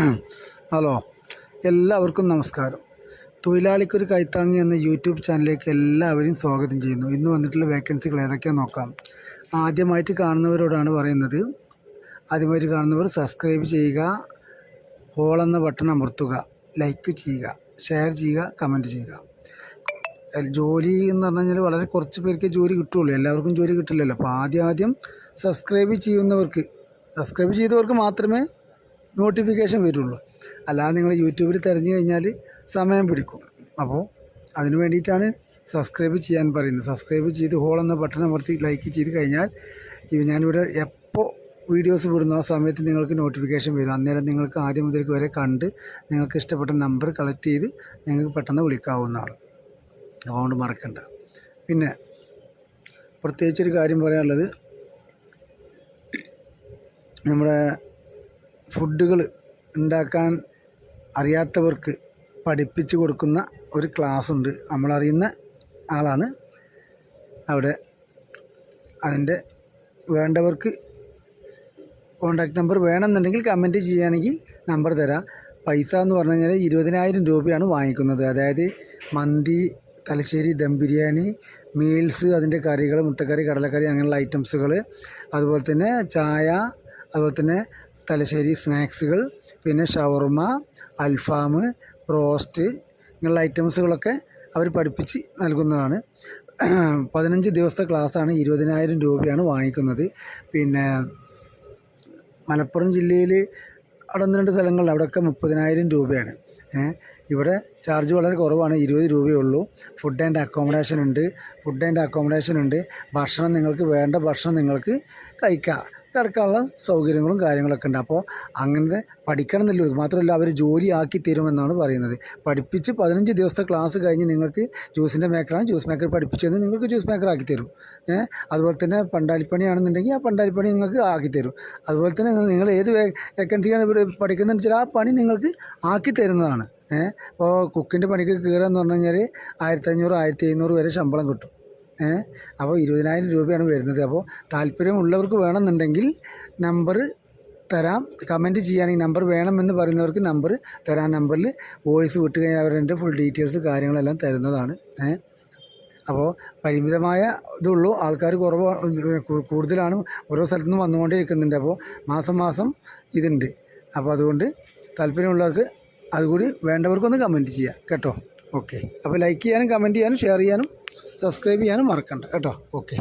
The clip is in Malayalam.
ഹലോ എല്ലാവർക്കും നമസ്കാരം. തൊഴിലാളിക്കൊരു കൈത്താങ്ങി എന്ന യൂട്യൂബ് ചാനലിലേക്ക് എല്ലാവരെയും സ്വാഗതം ചെയ്യുന്നു. ഇന്ന് വന്നിട്ടുള്ള വേക്കൻസികൾ ഏതൊക്കെയാണെന്ന് നോക്കാം. ആദ്യമായിട്ട് കാണുന്നവരോടാണ് പറയുന്നത്. ആദ്യമായിട്ട് കാണുന്നവർ സബ്സ്ക്രൈബ് ചെയ്യുക ഹോൾ എന്ന ബട്ടൺ അമർത്തുക ലൈക്ക് ചെയ്യുക ഷെയർ ചെയ്യുക കമന്റ് ചെയ്യുക. ജോലി എന്ന് പറഞ്ഞു കഴിഞ്ഞാൽ വളരെ കുറച്ച് പേർക്ക് ജോലി കിട്ടുള്ളൂ. എല്ലാവർക്കും ജോലി കിട്ടില്ലല്ലോ. അപ്പോൾ ആദ്യം ആദ്യം സബ്സ്ക്രൈബ് ചെയ്യുന്നവർക്ക് സബ്സ്ക്രൈബ് ചെയ്തവർക്ക് മാത്രമേ നോട്ടിഫിക്കേഷൻ വരുള്ളൂ. അല്ലാതെ നിങ്ങൾ യൂട്യൂബിൽ തിരഞ്ഞു കഴിഞ്ഞാൽ സമയം പിടിക്കും. അപ്പോൾ അതിന് വേണ്ടിയിട്ടാണ് സബ്സ്ക്രൈബ് ചെയ്യാൻ പറയുന്നത്. സബ്സ്ക്രൈബ് ചെയ്ത് ഹോൾ എന്ന ബട്ടൺ അമർത്തി ലൈക്ക് ചെയ്ത് കഴിഞ്ഞാൽ ഇവ ഞാനിവിടെ എപ്പോൾ വീഡിയോസ് വിടുന്നു ആ സമയത്ത് നിങ്ങൾക്ക് നോട്ടിഫിക്കേഷൻ വരും. അന്നേരം നിങ്ങൾക്ക് ആദ്യം മുതൽക്ക് വരെ കണ്ട് നിങ്ങൾക്ക് ഇഷ്ടപ്പെട്ട നമ്പർ കളക്ട് ചെയ്ത് നിങ്ങൾക്ക് പെട്ടെന്ന് വിളിക്കാവുന്നതാണ്. അതുകൊണ്ട് മറക്കണ്ട. പിന്നെ പ്രത്യേകിച്ചൊരു കാര്യം പറയാനുള്ളത്. നമ്മുടെ ഫുഡുകൾ ഉണ്ടാക്കാൻ അറിയാത്തവർക്ക് പഠിപ്പിച്ച് കൊടുക്കുന്ന ഒരു ക്ലാസ് ഉണ്ട് നമ്മളറിയുന്ന ആളാണ്. അവിടെ അതിന്റെ വേണ്ടവർക്ക് കോണ്ടാക്ട് നമ്പർ വേണമെന്നുണ്ടെങ്കിൽ കമന്റ് ചെയ്യുകയാണെങ്കിൽ നമ്പർ തരാം. പൈസ എന്ന് പറഞ്ഞു കഴിഞ്ഞാൽ ഇരുപതിനായിരം രൂപയാണ് വാങ്ങിക്കുന്നത്. അതായത് മന്തി തലശ്ശേരി ദം ബിരിയാണി മീൽസ് അതിന്റെ കറികൾ മുട്ടക്കറി കടലക്കറി അങ്ങനെയുള്ള ഐറ്റംസുകൾ. അതുപോലെ തന്നെ ചായ അതുപോലെ തന്നെ തലശ്ശേരി സ്നാക്സുകൾ പിന്നെ ഷവർമ അൽഫാം റോസ്റ്റ് ഇങ്ങനെയുള്ള ഐറ്റംസുകളൊക്കെ അവർ പഠിപ്പിച്ച് നൽകുന്നതാണ്. പതിനഞ്ച് ദിവസത്തെ ക്ലാസ്സാണ് ഇരുപതിനായിരം രൂപയാണ് വാങ്ങിക്കുന്നത്. പിന്നെ മലപ്പുറം ജില്ലയിൽ അവിടെ ഒന്ന് രണ്ട് സ്ഥലങ്ങളിൽ അവിടെയൊക്കെ മുപ്പതിനായിരം രൂപയാണ്. ഇവിടെ ചാർജ് വളരെ കുറവാണ് ഇരുപത് രൂപയേ ഉള്ളൂ. ഫുഡ് ആൻഡ് അക്കോമഡേഷൻ ഉണ്ട് ഫുഡ് ആൻഡ് അക്കോമഡേഷൻ ഉണ്ട്. ഭക്ഷണം നിങ്ങൾക്ക് വേണ്ട ഭക്ഷണം നിങ്ങൾക്ക് കഴിക്കാം. കിടക്കാനുള്ള സൗകര്യങ്ങളും കാര്യങ്ങളൊക്കെ ഉണ്ട്. അപ്പോൾ അങ്ങനെ പഠിക്കണം എന്നുള്ളത് മാത്രമല്ല അവർ ജോലി ആക്കി തരുമെന്നാണ് പറയുന്നത്. പഠിപ്പിച്ച് പതിനഞ്ച് ദിവസത്തെ ക്ലാസ് കഴിഞ്ഞ് നിങ്ങൾക്ക് ജ്യൂസിന്റെ മേക്കറാണ് ജ്യൂസ് മേക്കർ പഠിപ്പിച്ചതെന്ന് നിങ്ങൾക്ക് ജ്യൂസ് മേക്കർ ആക്കി തരും. ഏഹ് അതുപോലെ തന്നെ പണ്ടാലിപ്പണിയാണെന്നുണ്ടെങ്കിൽ ആ പണ്ടാലിപ്പണി നിങ്ങൾക്ക് ആക്കി തരും. അതുപോലെ തന്നെ നിങ്ങൾ ഏത് വേക്കൻസിയാണ് ഇവിടെ പഠിക്കുന്നതെന്ന് വെച്ചാൽ ആ പണി നിങ്ങൾക്ക് ആക്കി തരുന്നതാണ്. ഏഹ് അപ്പോൾ കുക്കിന്റെ പണിക്ക് കയറുക എന്ന് പറഞ്ഞു കഴിഞ്ഞാൽ ആയിരത്തഞ്ഞൂറ് ആയിരത്തി എഴുന്നൂറ് വരെ ശമ്പളം കിട്ടും. അപ്പോൾ ഇരുപതിനായിരം രൂപയാണ് വരുന്നത്. അപ്പോൾ താല്പര്യമുള്ളവർക്ക് വേണമെന്നുണ്ടെങ്കിൽ നമ്പർ തരാം. കമന്റ് ചെയ്യുകയാണെങ്കിൽ നമ്പർ വേണമെന്ന് പറയുന്നവർക്ക് നമ്പർ തരാം. നമ്പറിൽ വോയിസ് വിട്ട് കഴിഞ്ഞാൽ അവരുടെ ഫുൾ ഡീറ്റെയിൽസ് കാര്യങ്ങളെല്ലാം തരുന്നതാണ്. അപ്പോൾ പരിമിതമായ ഇതുള്ളൂ. ആൾക്കാർ കുറവ് കൂടുതലാണ് ഓരോ സ്ഥലത്തു നിന്ന് വന്നുകൊണ്ടിരിക്കുന്നുണ്ട് അപ്പോൾ മാസം മാസം ഇതുണ്ട്. അപ്പോൾ അതുകൊണ്ട് താല്പര്യമുള്ളവർക്ക് അതുകൂടി വേണ്ടവർക്കൊന്ന് കമന്റ് ചെയ്യാം കേട്ടോ? ഓക്കെ അപ്പോൾ ലൈക്ക് ചെയ്യാനും കമന്റ് ചെയ്യാനും ഷെയർ ചെയ്യാനും സബ്സ്ക്രൈബ് ചെയ്യാനും മറക്കണ്ട. കേട്ടോ? ഓക്കെ.